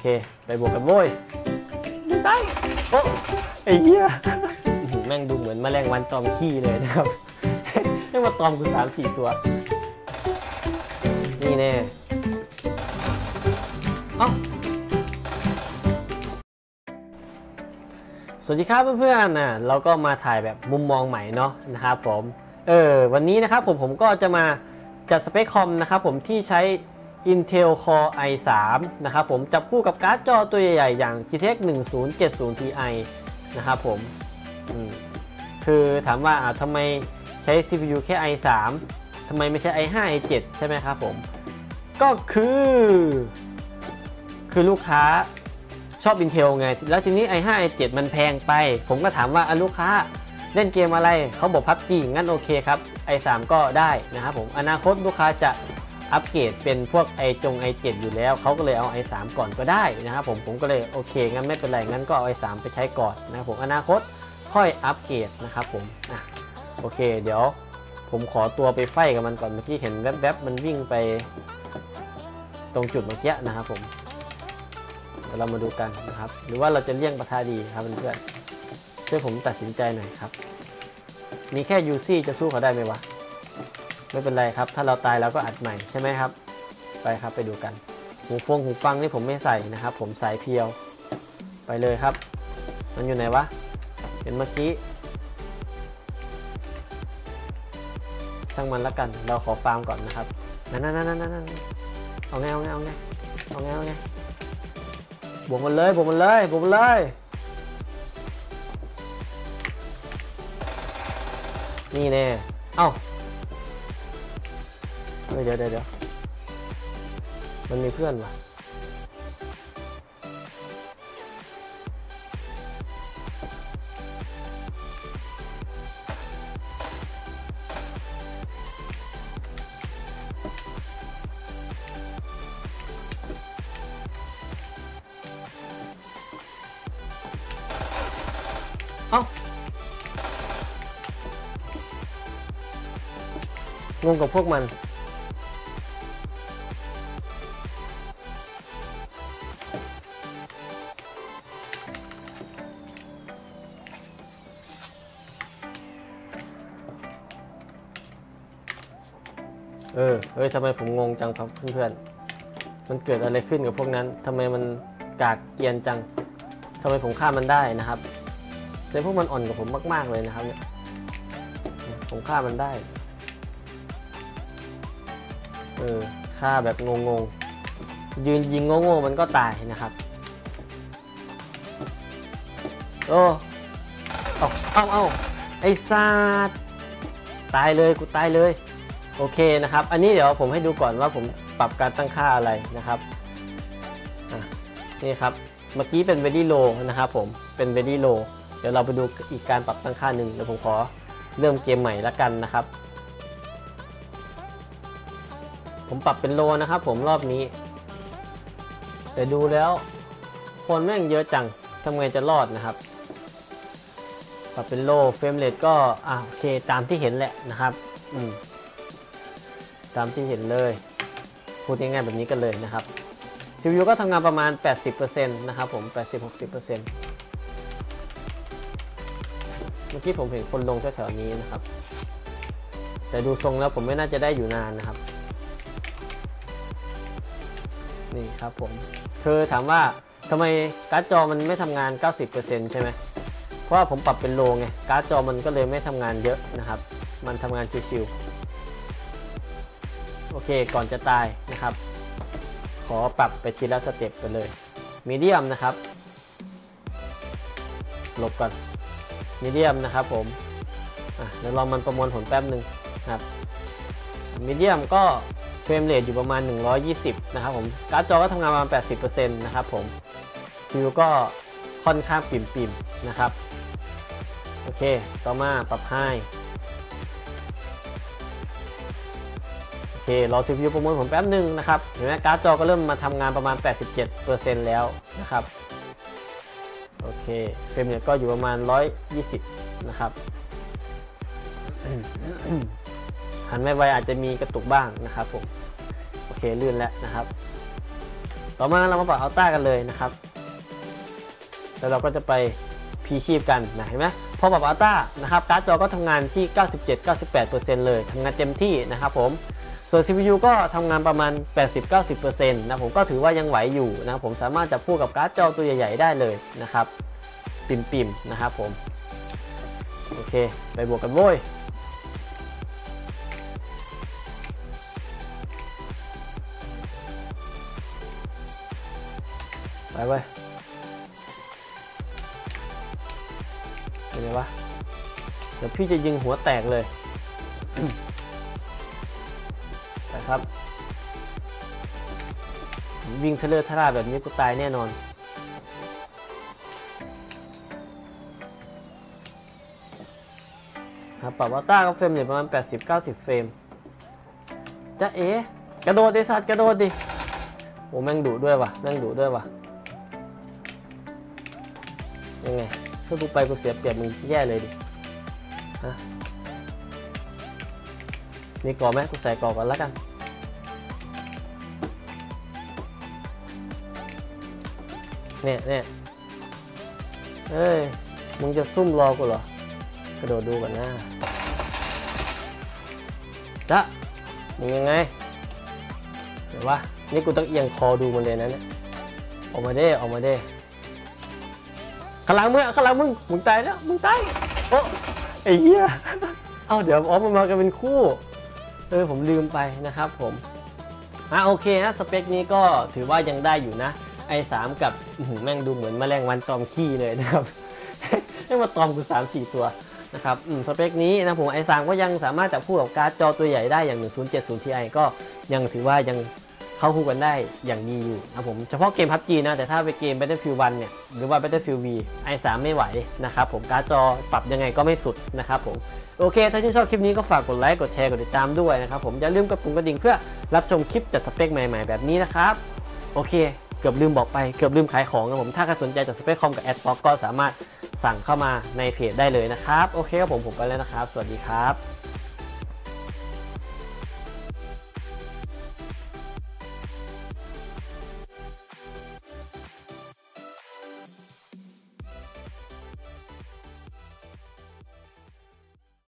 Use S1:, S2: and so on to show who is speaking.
S1: เค ไปบวกกันโว้ยได้โอ้ไอ้เหี้ยอื้อหือแม่งดูเหมือนแมลงวันตอมขี้เลยนะครับแม่งมาตอมกูสามสี่ตัว นี่แน่เอ้าสวัสดีครับเพื่อนๆนะเราก็มาถ่ายแบบมุมมองใหม่เนาะนะครับผม เออวันนี้นะครับผมผมก็จะมาจัดสเปคคอมนะครับผมที่ใช้ Intel Core i3 นะครับผมจับคู่กับการ์ดจอตัวใหญ่ๆ อย่าง GTX 1070 Ti นะครับผมมคือถามว่าทำไมใช้ CPU แค่ i3 ทำไมไม่ใช่ i5 i7 ใช่ไหมครับผม ก็คือ คือลูกค้าชอบ Intel ไง แล้วทีนี้ i5 i7 มันแพงไป ผมก็ถามว่าอะลูกค้าเล่นเกมอะไร เขาบอกพับจีงั้นโอเคครับ i3 ก็ได้นะครับผม อนาคตลูกค้าจะ อัปเกรดเป็นพวก i จง i7 อยู่แล้ว เขาก็เลยเอา i3 ก่อนก็ได้นะครับผมผมก็เลยโอเคงั้นไม่เป็นไรงั้นก็เอา i3 ไปใช้ก่อนนะครับผมอนาคตค่อยอัปเกรดนะครับผมอะโอเค เดี๋ยวผมขอตัวไปไฟกับมันก่อนเมื่อกี้เห็นแวบๆมันวิ่งไป ตรงจุดเมื่อกี้นะครับผมเดี๋ยวเรามาดูกันนะครับ หรือว่าเราจะเลี่ยงประทาดีครับเพื่อนช่วยผมตัดสินใจหน่อยครับ มีแค่ยูซี่จะสู้เขาได้ไหมวะ ไม่เป็นไรครับ ถ้าเราตายเราก็อัดใหม่ใช่ไหมครับ ไปครับไปดูกัน หูฟงหูฟังนี่ผมไม่ใส่นะครับ ผมสายเพียว ไปเลยครับ มันอยู่ไหนวะเห็นเมื่อกี้ช่างมันละกัน เราขอฟาร์มก่อนนะครับนั่นนั่นนั่นนั่นเอาไงเอาไงเอาไงเอาไงเอาไงบวกมันเลยบวกมันเลยบวกมันเลยนี่แน่เอ้า เฮ้ยเดี๋ยวเดี๋ยวเดี๋ยวมันมีเพื่อนวะเอ้างงกับพวกมัน เออเฮ้ยทำไมผมงงจังครับเพื่อนๆ มันเกิดอะไรขึ้นกับพวกนั้นทำไมมันกากเกียนจังทำไมผมฆ่ามันได้นะครับแต่พวกมันอ่อนกับผมมาก ๆเลยนะครับเนี่ย ผมฆ่ามันได้ เออ ฆ่าแบบงงๆ ยืนยิงโง่ๆมันก็ตายนะครับ โอ้เอาเอาเอาไอ้ซาดตายเลย กูตายเลย โอเคนะครับ อันนี้เดี๋ยวผมให้ดูก่อนว่าผมปรับการตั้งค่าอะไรนะครับนี่ครับ เมื่อกี้เป็น very low นะครับผม เป็น very low เดี๋ยวเราไปดูอีกการปรับตั้งค่าหนึ่งเดี๋ยวผมขอเริ่มเกมใหม่ละกันนะครับ ผมปรับเป็นโลนะครับผมรอบนี้ แต่ดูแล้วคนแม่งเยอะจังทำไงจะรอดนะครับ ปรับเป็นโลเฟรมเรทก็อะโอเคตามที่เห็นแหละนะครับ อืม ตามที่เห็นเลย พูดง่ายๆแบบนี้กันเลยนะครับ CPU ก็ทำงานประมาณ 80%นะครับผม 80-60%เมื่อกี้ผมเห็นคนลงแถวๆนี้นะครับ แต่ดูทรงแล้วผมไม่น่าจะได้อยู่นานนะครับ นี่ครับผม คือถามว่าทำไมการ์ดจอมันไม่ทำงาน 90%ใช่ไหมเพราะว่าผมปรับเป็นโลไง การ์ดจอมันก็เลยไม่ทำงานเยอะนะครับ มันทำงานชิวๆ โอเคก่อนจะตายนะครับ ขอปรับไปทีละสเต็ปไปเลยมีเดียมนะครับลบก่อนมีเดียมนะครับผมอะเดี๋ยวลองมันประมวลผลแป๊บหนึ่งนะครับมีเดียมก็เฟรมเรทอยู่ประมาณ 120 นะครับผมการ์ดจอก็ทำงานประมาณ 80%นะครับผมคิวก็ค่อนข้างปิ่มๆนะครับ โอเค ต่อมาปรับให้ ครอ CPU ประมวลผลแป๊บหนึ่งนะครับเห็นไหมการ์ดจอก็เริ่มมาทำงานประมาณ 87%แล้วนะครับโอเคเฟรมเรทก็อยู่ประมาณ 120 นะครับหันไม่ไวอาจจะมีกระตุกบ้างนะครับผมโอเคลื่นแล้วนะครับ ต่อมาเรามาปรับอัลต้ากันเลยนะครับ แล้วเราก็จะไปพีชีพกันนะเห็นไหมพอปรับอัลต้านะครับการ์ดจอก็ทำงานที่ 97-98%เลยทำงานเต็มที่นะครับผม ส่วน CPU ก็ทำงานประมาณ 80-90%นะผมก็ถือว่ายังไหวอยู่นะผมสามารถจะพูดกับการ์ดจอตัวใหญ่ๆได้เลยนะครับ ปิ่มๆนะครับผม โอเค ไปบวกกันโว้ยไปเว้ยเป็นไงวะเดี๋ยวพี่จะยิงหัวแตกเลย ครับ วิ่งเทเลอร์ทราแบบนี้กูตายแน่นอน ครับปรับวัตต้าก็เฟรมอยู่ประมาณ 80-90 เฟรมจะเอ๋กระโดดดิสัตว์กระโดดดิโอ้แม่งดุด้วยว่ะแม่งดุด้วยว่ะยังไงถ้ากูไปกูเสียเปรียบมึงแย่เลยดิฮะมีกรอบไหมกูใส่กรอบก่อนแล้วกัน เนี่ยเนี่ยเอ้ย มึงจะซุ่มรอกูเหรอ กระโดดดูก่อนนะจ๊ะมึงยังไง เดี๋ยววะ นี่กูต้องเอียงคอดูมันเลยนะเนี่ย ออกมาเด้ ออกมาเด้ข้างหลังมึงอะข้างหลังมึง มึงตายแล้ว มึงตาย โอ้ไอ้เหี้ย เอ้าเดี๋ยวอ๋อมันมากันเป็นคู่ เออผมลืมไปนะครับผม อะโอเคนะสเปคนี้ก็ถือว่ายังได้อยู่นะ i3 กับอื้อหือแม่งดูเหมือนแมลงวันตอมขี้เลยนะครับให้มาตอมกูสามสี่ตัวนะครับสเปคนี้นะผม i3 ก็ยังสามารถจับคู่กับการ์ดจอตัวใหญ่ได้อย่าง 1070 Ti ก็ยังถือว่ายังเข้าคู่กันได้อย่างดีอยู่นะผมเฉพาะเกม PUBG นะ แต่ถ้าไปเกม Battlefield 1 เนี่ย หรือว่า Battlefield V i3 ไม่ไหวนะครับผมการ์ดจอปรับยังไงก็ไม่สุดนะครับผม โอเค ถ้าชื่นชอบคลิปนี้ก็ฝากกดไลค์ กดแชร์ กดติดตามด้วยนะครับผม อย่าลืมกดปุ่มกระดิ่งเพื่อรับชมคลิปจัดสเปคใหม่ ๆ แบบนี้นะครับ โอเค เกือบลืมบอกไปเกือบลืมขายของนะผมถ้าใครสนใจจากสเปคคอมกับแอดบ็อกก็สามารถสั่งเข้ามาในเพจได้เลยนะครับ โอเคครับผมผมไปแล้วนะครับ สวัสดีครับ